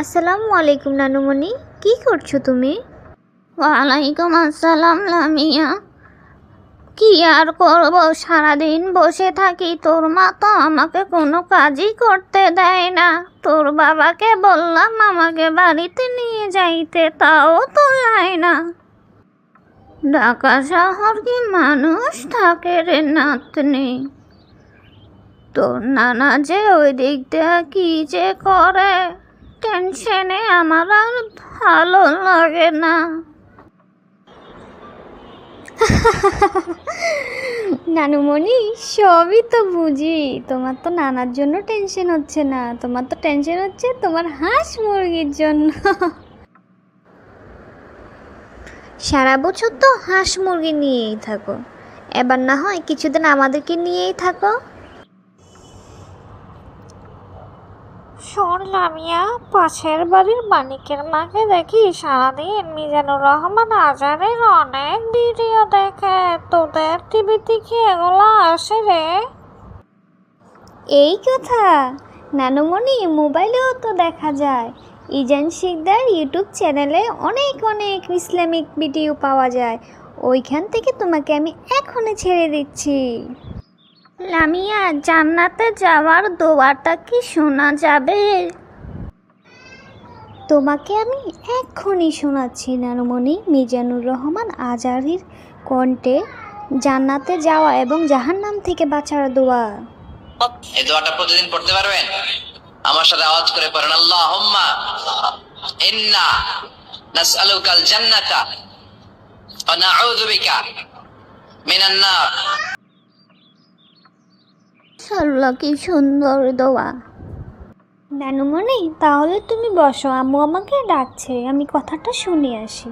আসসালামু আলাইকুম, নানুমণি। কি করছ তুমি? ওয়ালাইকুম আসসালাম, লামিয়া। কি আর করব? সারাদিন বসে থাকি, তোর মা তো আমাকে কোনো কাজই করতে দেয় না। তোর বাবাকে বললাম আমাকে বাড়িতে নিয়ে যাইতে, তাও তো যায় না। ঢাকা শহর কি মানুষ থাকে রে নাতনি? তোর নানা যে ওই দিক দিয়ে কি যে করে? টেনশনে আমার আর ভালো লাগে না। নানুমণি, সবই তো বুঝি। তোমার তো নানার জন্য টেনশন হচ্ছে না। তোমার তো টেনশন হচ্ছে তোমার হাঁস মুরগির জন্য। সারা বছর তো হাঁস মুরগি নিয়েই থাকো। এবার না হয় কিছুদিন আমাদেরকে নিয়েই থাকো। শোন লামিয়া পাশের বাড়ির মানিকের মাকে দেখি সারাদিন মিজানুর রহমান আজারের অনেক ভিডিও দেখে। তোদের টিভিতে কি এগুলো আসে রে। এই কথা? নানুমণি, মোবাইলেও তো দেখা যায়। ইজান শিকদার ইউটিউব চ্যানেলে অনেক অনেক ইসলামিক ভিডিও পাওয়া যায়। ওইখান থেকে তোমাকে আমি এখনই ছেড়ে দিচ্ছি। লামিয়া জান্নাতে যাওয়ার দোয়াটা কি শোনা যাবে? তোমাকে আমি এক্ষুনি শোনাচ্ছি নানুমণি মিজানুর রহমান আজারির কণ্ঠে জান্নাতে যাওয়া এবং জাহান্নাম থেকে বাঁচার দোয়া। এই দোয়াটা প্রতিদিন পড়তে পারবেন? আমার সাথে আওয়াজ করে পড়েন আল্লাহুম্মা ইন্না নাসআলুকাল জান্নাতা ওয়া নাউযু বিকা মিনান নার। আল্লাহ কি সুন্দর দোয়া। নানুমণি, তাহলে তুমি বসো, আম্মু আমাকে ডাকছে, আমি কথাটা শুনে আসি।